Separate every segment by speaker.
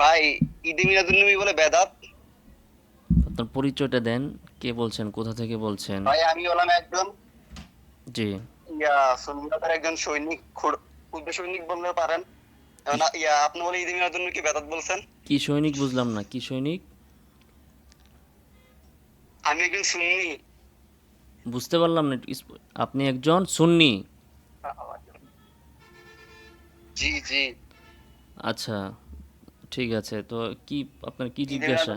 Speaker 1: ভাই ঈদে মিলাদুন্নবী বলে বেদাত।
Speaker 2: আপনার পরিচয়টা দেন কে বলছেন কোথা থেকে বলছেন?
Speaker 1: ভাই আমি হলাম একজন
Speaker 2: জি।
Speaker 1: ইয়া সুন্নাতের একজন সৈনিক ক্ষুদ্র সৈনিক বলতে পারেন। ইয়া আপনি বলে ঈদে মিলাদুন্নবী কি বেদাত বলছেন?
Speaker 2: কি সৈনিক বুঝলাম না কি সৈনিক?
Speaker 1: আমি একজন সুন্নি।
Speaker 2: বুঝতে পারলাম না আপনি একজন সুন্নি?
Speaker 1: জি জি।
Speaker 2: আচ্ছা। ঠিক আছে তো কি আপনার কি জিজ্ঞাসা?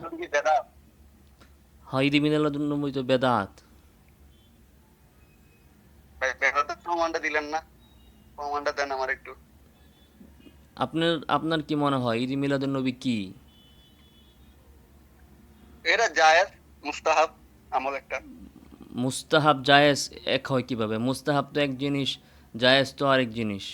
Speaker 2: হয় ঈদ মিলাদুন্নবী তো বেদাত।
Speaker 1: বেদাতের প্রমাণটা দিলেন না? প্রমাণটা দেন আমার একটু।
Speaker 2: আপনার আপনার কি মনে হয় ঈদ মিলাদুন্নবী কি?
Speaker 1: এটা জায়েজ মুস্তাহাব আমল একটা।
Speaker 2: মুস্তাহাব জায়েজ এক হয় কীভাবে? মুস্তাহাব তো এক জিনিস জায়েজ তো আরেক জিনিস।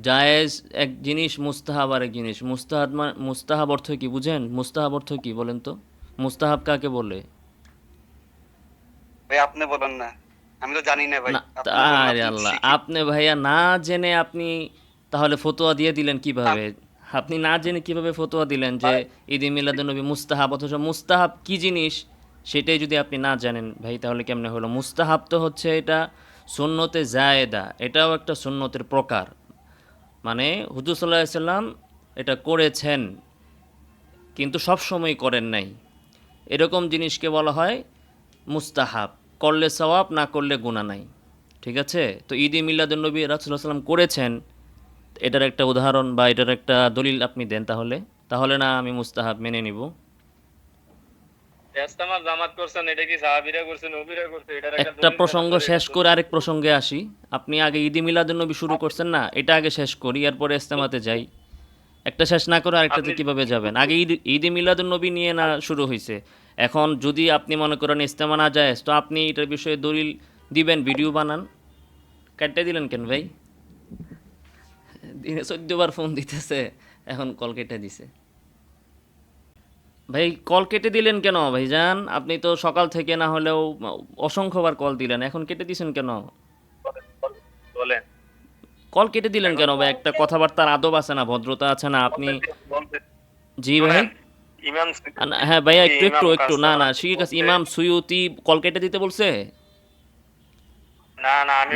Speaker 2: জায়েজ এক জিনিস মুস্তাহাব আর এক জিনিস। মুস্তাহাব মা- মুস্তাহাব অর্থ কি বুঝেন? মুস্তাহাব অর্থ কি বলেন তো? মুস্তাহাব কাকে বলে?
Speaker 1: ভাই আপনি বলেন না। আমি তো জানি না ভাই।
Speaker 2: আরে আল্লাহ আপনি ভাইয়া না জেনে আপনি তাহলে ফতোয়া দিয়ে দিলেন কীভাবে? আপনি না জেনে কীভাবে ফতোয়া দিলেন যে ঈদ মিলাদুন্নবী মুস্তাহাব অথচ মুস্তাহাব কি জিনিস সেটাই যদি আপনি না জানেন ভাই তাহলে কেমনে হলো? মুস্তাহাব তো হচ্ছে এটা সুন্নতে জায়েদা এটাও একটা সুন্নতের প্রকার। মানে হুজুর সাল্লাহ সাল্লাম এটা করেছেন, কিন্তু সবসময় করেন নাই। এরকম জিনিসকে বলা হয় মুস্তাহাব। করলে সওয়াব, না করলে গুণা নাই। ঠিক আছে? তো ঈদ এ মিলাদুলনবী রাসুল্লাহ সাল্লাম করেছেন। এটার একটা উদাহরণ বা এটার একটা দলিল আপনি দেন তাহলে। তাহলে না আমি মুস্তাহাব মেনে নিব
Speaker 3: ইস্তেমা জামাত করছেন এটা কি সাহাবীরা করছেন নবীরা করছে এটার
Speaker 2: একটা প্রসঙ্গ শেষ করে আরেক প্রসঙ্গে আসি। আপনি আগে ঈদ এ মিলাদুলনবী শুরু করছেন না? এটা আগে শেষ করি এরপরে ইস্তেমাতে যাই। একটা শেষ না করে আরেকটাতে কীভাবে যাবেন? আগে ঈদ মিলাদুলনবী নিয়ে না শুরু হয়েছে এখন যদি আপনি মনে করেন ইস্তেমা না যায় তো আপনি এটার বিষয়ে দলিল দিবেন ভিডিও বানান। কাটতে দিলেন কেন ভাই? দিনে চোদ্দবার ফোন দিতেছে এখন কল কেটে দিছে। ভাই কল কেটে দিলেন কেন ভাইজান? আপনি তো সকাল থেকে না হলেও অসংখ্যবার কল দিলেন। এখন কেটে দিছেন কেন?
Speaker 3: বলেন।
Speaker 2: কল কেটে দিলেন কেন ভাই? একটা কথাবার্তার আদব আছে না ভদ্রতা আছে না? আপনি জি ভাই।
Speaker 3: ইমাম
Speaker 2: হ্যাঁ ভাইয়া একটু একটু একটু না না ঠিক আছে। ইমাম সুয়ুতি কল কেটে দিতে বলছে?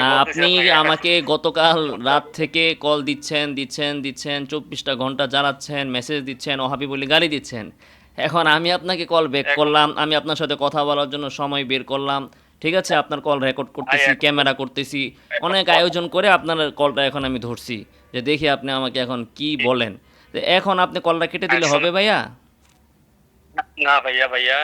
Speaker 3: না
Speaker 2: আপনি আমাকে গতকাল রাত থেকে কল দিচ্ছেন দিচ্ছেন দিচ্ছেন চব্বিশটা ঘণ্টা জ্বালাচ্ছেন মেসেজ দিচ্ছেন ওহাবি বলে গালি দিচ্ছেন। এখন আমি আপনাকে কল ব্যাক করলাম আমি আপনার সাথে কথা বলার জন্য সময় বের করলাম। ঠিক আছে? আপনার কল রেকর্ড করতেছি ক্যামেরা করতেছি। অনেক আয়োজন করে আপনার কলটা এখন আমি ধরছি। যে দেখি আপনি আমাকে এখন কি বলেন। এখন আপনি কলটা কেটে দিলে হবে ভাইয়া?
Speaker 3: না ভাইয়া ভাইয়া।